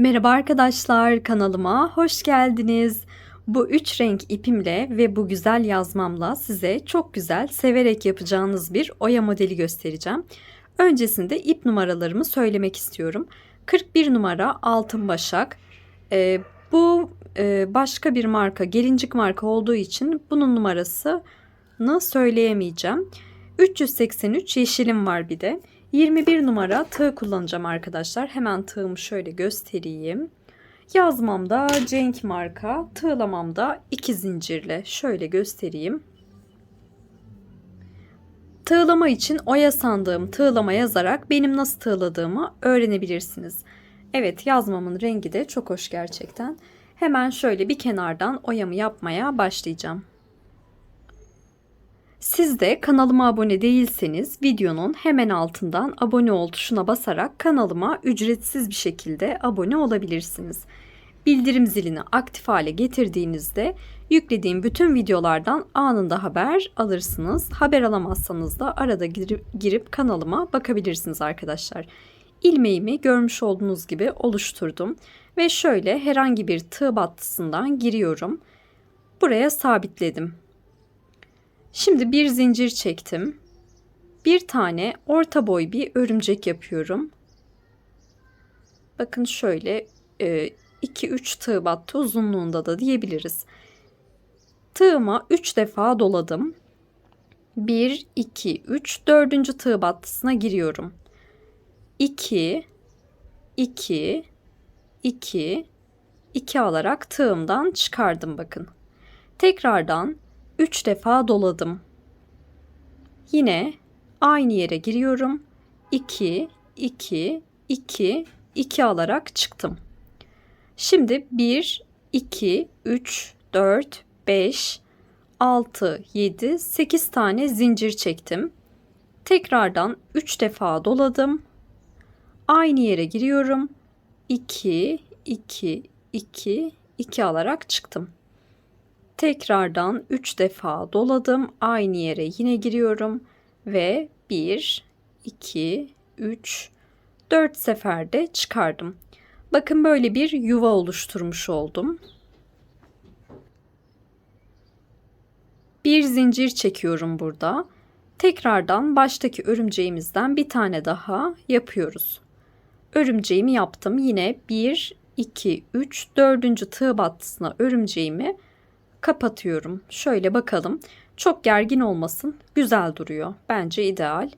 Merhaba arkadaşlar kanalıma hoş geldiniz. Bu üç renk ipimle ve bu güzel yazmamla size çok güzel severek yapacağınız bir oya modeli göstereceğim. Öncesinde ip numaralarımı söylemek istiyorum. 41 numara altın başak. Ee, bu e, başka bir marka gelincik marka olduğu için bunun numarasını söyleyemeyeceğim. 383 yeşilim var bir de. 21 numara tığ kullanacağım arkadaşlar. Hemen tığımı şöyle göstereyim. Yazmamda Cenk marka, tığlamamda iki zincirle şöyle göstereyim. Tığlama için oya sandığım tığlama yazarak benim nasıl tığladığımı öğrenebilirsiniz. Evet yazmamın rengi de çok hoş gerçekten. Hemen şöyle bir kenardan oyamı yapmaya başlayacağım. Siz de kanalıma abone değilseniz videonun hemen altından abone ol tuşuna basarak kanalıma ücretsiz bir şekilde abone olabilirsiniz. Bildirim zilini aktif hale getirdiğinizde yüklediğim bütün videolardan anında haber alırsınız. Haber alamazsanız da arada girip, girip kanalıma bakabilirsiniz arkadaşlar. İlmeğimi görmüş olduğunuz gibi oluşturdum ve şöyle herhangi bir tığ battısından giriyorum. Buraya sabitledim. Şimdi bir zincir çektim. Bir tane orta boy bir örümcek yapıyorum. Bakın şöyle 2-3 e, tığ battı uzunluğunda da diyebiliriz. Tığıma 3 defa doladım. 1, 2, 3, 4. tığ battısına giriyorum. 2, 2, 2, 2 alarak tığımdan çıkardım bakın. Tekrardan 3 defa doladım. Yine aynı yere giriyorum. 2 2 2 2 alarak çıktım. Şimdi 1 2 3 4 5 6 7 8 tane zincir çektim. Tekrardan 3 defa doladım. Aynı yere giriyorum. 2 2 2 2 alarak çıktım. Tekrardan 3 defa doladım. Aynı yere yine giriyorum ve 1 2 3 4 seferde çıkardım. Bakın böyle bir yuva oluşturmuş oldum. Bir zincir çekiyorum burada. Tekrardan baştaki örümceğimizden bir tane daha yapıyoruz. Örümceğimi yaptım. Yine 1 2 3 4. tığ battısına örümceğimi kapatıyorum. Şöyle bakalım. Çok gergin olmasın. Güzel duruyor. Bence ideal.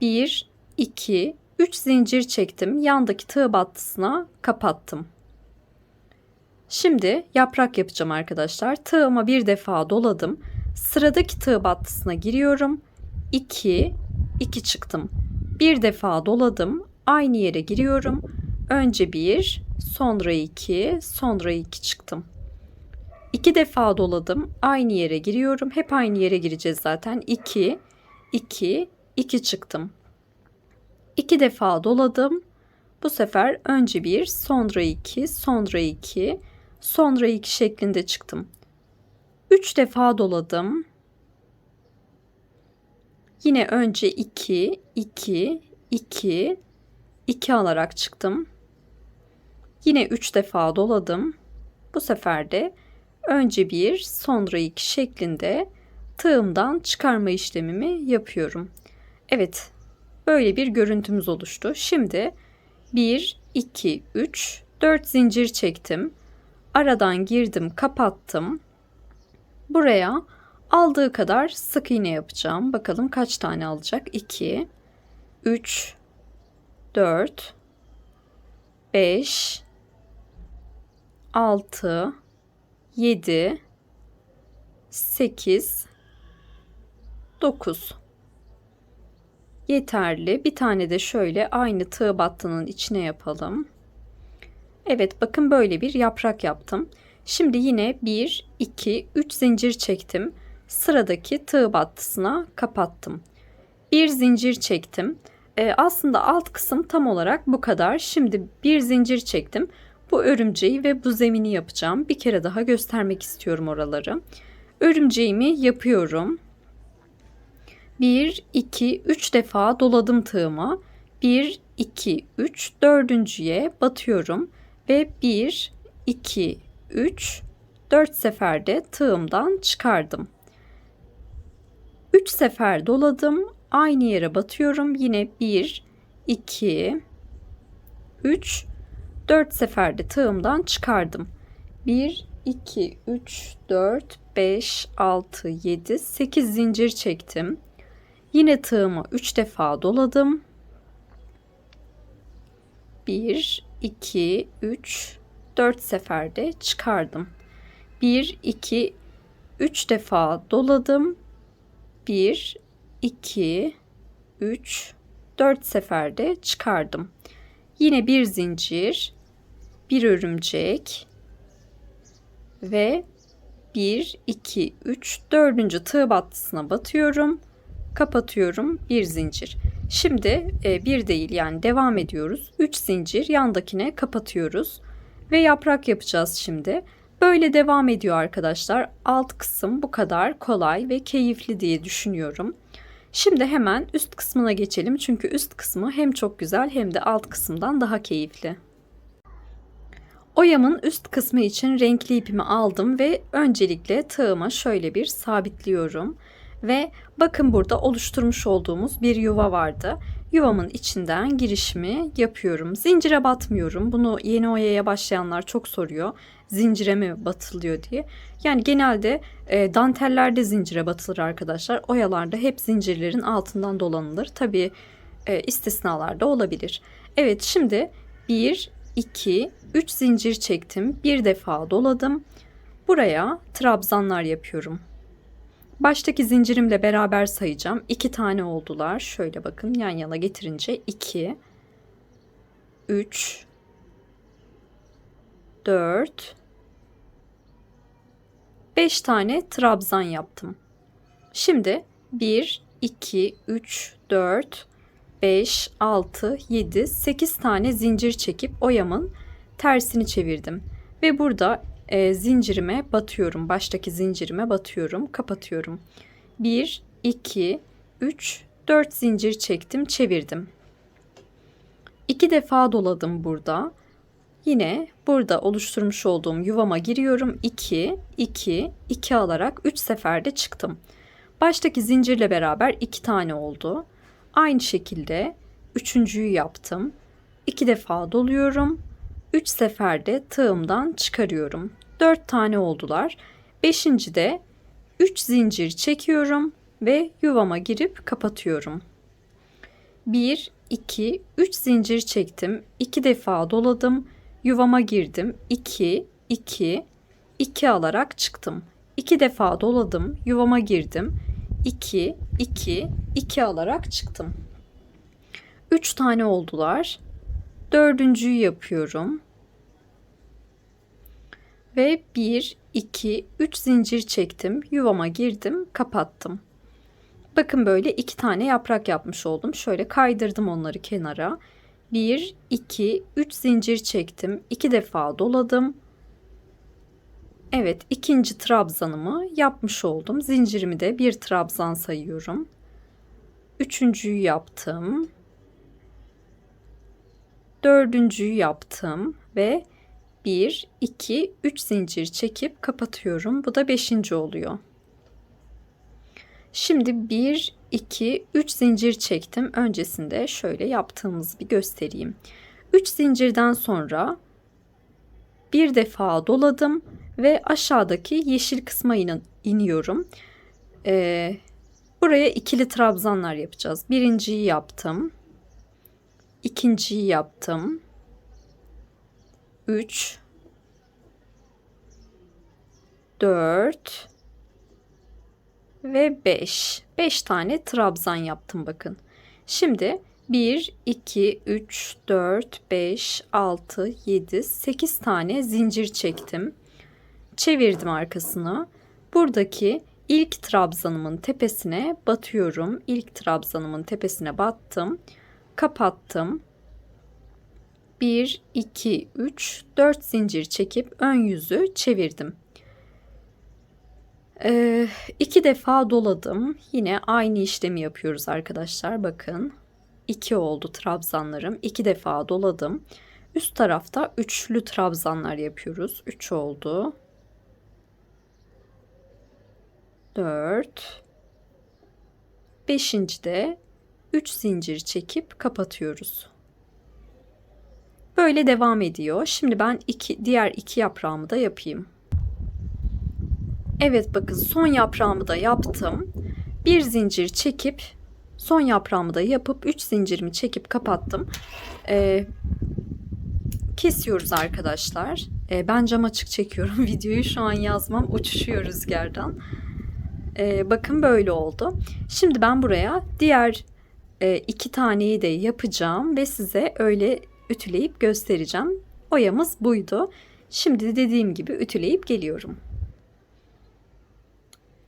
1, 2, 3 zincir çektim. Yandaki tığ battısına kapattım. Şimdi yaprak yapacağım arkadaşlar. Tığıma bir defa doladım. Sıradaki tığ battısına giriyorum. 2, 2 çıktım. Bir defa doladım. Aynı yere giriyorum. Önce 1, sonra 2, sonra 2 çıktım. İki defa doladım. Aynı yere giriyorum. Hep aynı yere gireceğiz zaten. 2, 2, 2 çıktım. İki defa doladım. Bu sefer önce bir, sonra iki, sonra iki, sonra iki şeklinde çıktım. Üç defa doladım. Yine önce iki, iki, iki, iki alarak çıktım. Yine üç defa doladım. Bu sefer de önce bir sonra iki şeklinde tığımdan çıkarma işlemimi yapıyorum. Evet böyle bir görüntümüz oluştu. Şimdi 1, 2, 3, 4 zincir çektim. Aradan girdim kapattım. Buraya aldığı kadar sık iğne yapacağım. Bakalım kaç tane alacak? 2, 3, 4, 5, 6, 7 8 9 yeterli. Bir tane de şöyle aynı tığ battının içine yapalım. Evet bakın böyle bir yaprak yaptım. Şimdi yine 1 2 3 zincir çektim. Sıradaki tığ battısına kapattım. Bir zincir çektim. Ee, aslında alt kısım tam olarak bu kadar. Şimdi bir zincir çektim. Bu örümceği ve bu zemini yapacağım. Bir kere daha göstermek istiyorum oraları. Örümceğimi yapıyorum. 1, 2, 3 defa doladım tığıma. 1, 2, 3, dördüncüye batıyorum ve 1 2 3 4 seferde tığımdan çıkardım. 3 sefer doladım. Aynı yere batıyorum. Yine 1 2 3 4 seferde tığımdan çıkardım. 1 2 3 4 5 6 7 8 zincir çektim. Yine tığımı 3 defa doladım. 1 2 3 4 seferde çıkardım. 1 2 3 defa doladım. 1 2 3 4 seferde çıkardım. Yine bir zincir, bir örümcek ve 1 2 3 4. tığ battısına batıyorum. Kapatıyorum. Bir zincir. Şimdi e, bir değil yani devam ediyoruz. 3 zincir yandakine kapatıyoruz ve yaprak yapacağız şimdi. Böyle devam ediyor arkadaşlar. Alt kısım bu kadar kolay ve keyifli diye düşünüyorum. Şimdi hemen üst kısmına geçelim. Çünkü üst kısmı hem çok güzel hem de alt kısımdan daha keyifli. Oyamın üst kısmı için renkli ipimi aldım ve öncelikle tığıma şöyle bir sabitliyorum. Ve bakın burada oluşturmuş olduğumuz bir yuva vardı. Yuvamın içinden girişimi yapıyorum. Zincire batmıyorum. Bunu yeni oyaya başlayanlar çok soruyor. Zincire mi batılıyor diye. Yani genelde e, dantellerde zincire batılır arkadaşlar. Oyalarda hep zincirlerin altından dolanılır. Tabii e, istisnalar da olabilir. Evet şimdi 1, 2, 3 zincir çektim. Bir defa doladım. Buraya trabzanlar yapıyorum. Baştaki zincirimle beraber sayacağım. 2 tane oldular. Şöyle bakın yan yana getirince 2 3 4 5 tane trabzan yaptım. Şimdi 1 2 3 4 5 6 7 8 tane zincir çekip oyamın tersini çevirdim ve burada e, zincirime batıyorum. Baştaki zincirime batıyorum. Kapatıyorum. 1, 2, 3, 4 zincir çektim. Çevirdim. 2 defa doladım burada. Yine burada oluşturmuş olduğum yuvama giriyorum. 2, 2, 2 alarak 3 seferde çıktım. Baştaki zincirle beraber 2 tane oldu. Aynı şekilde üçüncüyü yaptım. 2 defa doluyorum. 3 seferde tığımdan çıkarıyorum. 4 tane oldular. 5. de 3 zincir çekiyorum ve yuvama girip kapatıyorum. 1 2 3 zincir çektim. 2 defa doladım. Yuvama girdim. 2 2 2 alarak çıktım. 2 defa doladım. Yuvama girdim. 2 2 2 alarak çıktım. 3 tane oldular. Dördüncüyü yapıyorum. Ve 1, 2, 3 zincir çektim. Yuvama girdim, kapattım. Bakın böyle iki tane yaprak yapmış oldum. Şöyle kaydırdım onları kenara. 1, 2, 3 zincir çektim. 2 defa doladım. Evet ikinci trabzanımı yapmış oldum. Zincirimi de bir trabzan sayıyorum. Üçüncüyü yaptım. Dördüncüyü yaptım ve 1, 2, 3 zincir çekip kapatıyorum. Bu da 5. oluyor. Şimdi 1, 2, 3 zincir çektim. Öncesinde şöyle yaptığımız bir göstereyim. 3 zincirden sonra bir defa doladım ve aşağıdaki yeşil kısma in iniyorum. Ee, buraya ikili trabzanlar yapacağız. Birinciyi yaptım. ikinciyi yaptım. 3 4 ve 5. 5 tane trabzan yaptım bakın. Şimdi 1, 2, 3, 4, 5, 6, 7, 8 tane zincir çektim. Çevirdim arkasını. Buradaki ilk trabzanımın tepesine batıyorum. İlk trabzanımın tepesine battım. Kapattım. 1, 2, 3, 4 zincir çekip ön yüzü çevirdim. Ee, iki defa doladım. Yine aynı işlemi yapıyoruz arkadaşlar. Bakın. 2 oldu trabzanlarım. 2 defa doladım. Üst tarafta üçlü trabzanlar yapıyoruz. 3 oldu. 4 Beşinci de 3 zincir çekip kapatıyoruz. Böyle devam ediyor. Şimdi ben iki, diğer iki yaprağımı da yapayım. Evet bakın son yaprağımı da yaptım. Bir zincir çekip son yaprağımı da yapıp 3 zincirimi çekip kapattım. Ee, kesiyoruz arkadaşlar. Ee, ben cam açık çekiyorum videoyu şu an yazmam uçuşuyor rüzgardan. Ee, bakın böyle oldu. Şimdi ben buraya diğer e, iki taneyi de yapacağım ve size öyle ütüleyip göstereceğim. Oyamız buydu. Şimdi de dediğim gibi ütüleyip geliyorum.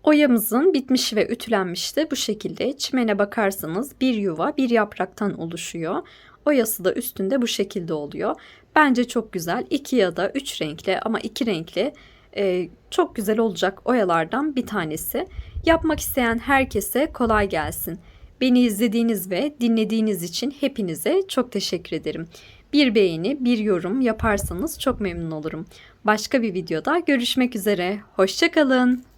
Oyamızın bitmişi ve ütülenmişti bu şekilde. Çimene bakarsanız bir yuva bir yapraktan oluşuyor. Oyası da üstünde bu şekilde oluyor. Bence çok güzel. İki ya da üç renkli ama iki renkli e, çok güzel olacak oyalardan bir tanesi. Yapmak isteyen herkese kolay gelsin. Beni izlediğiniz ve dinlediğiniz için hepinize çok teşekkür ederim. Bir beğeni, bir yorum yaparsanız çok memnun olurum. Başka bir videoda görüşmek üzere. Hoşçakalın.